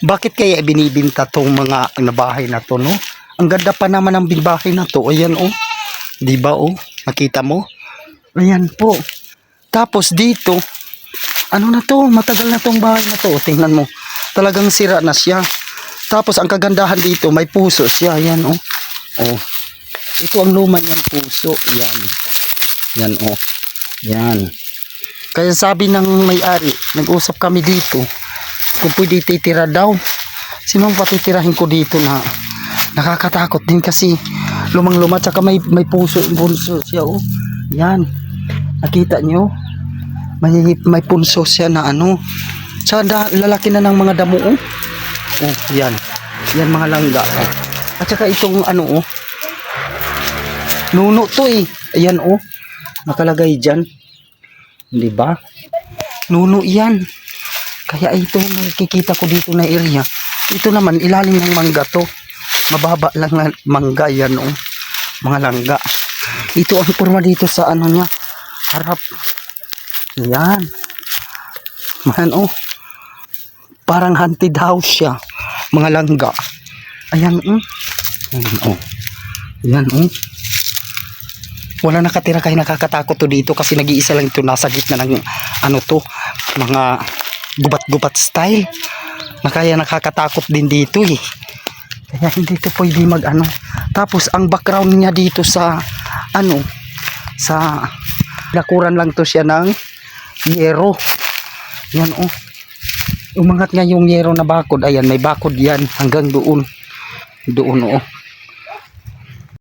Bakit kaya binibinta tong mga nabahay na to, no? Ang ganda pa naman ng bahay na to. Ayan, oh. Di ba, oh? Nakita mo? Ayan po. Tapos dito, ano na to? Matagal na tong bahay na to. Tingnan mo. Talagang sira na siya. Tapos ang kagandahan dito, may puso siya. Ayan, oh. Oh. Ito ang luma niyang puso. Yan. Yan, oh. Yan. Kaya sabi ng may-ari, nag-usap kami dito, kung pwede titira daw. Sino ang patitirahin ko dito na nakakatakot din kasi lumang luma tsaka may, may puso, punso siya oh. Yan. Nakita nyo? May, may punso siya na ano. Da, lalaki na ng mga damo oh. Oh, yan. Yan mga langga. Oh. At saka itong ano oh. Nuno to eh. Ayan oh. Nakalagay dyan. Di ba? Nuno yan. Kaya ito nakikita ko dito na area. Ito naman ilalim ng mangga to. Mababa lang na mangga yan oh. Mga langga. Ito ang forma dito sa ano niya. Harap. Yan. Man oh. Parang haunted house siya. Mga langga. Ayan oh. Ayan oh. Yan oh. Wala nakatira kaya nakakatakot to dito kasi nag-iisa lang ito nasa gitna ng ano to, mga gubat-gubat style. Na kaya nakakatakot din dito eh. Kaya hindi to pwede mag ano. Tapos ang background niya dito sa ano sa nakuran lang to siya ng yero. Yan oh. Umangat nga yung yero na bakod. Ayan, may bakod yan hanggang doon. Doon oh.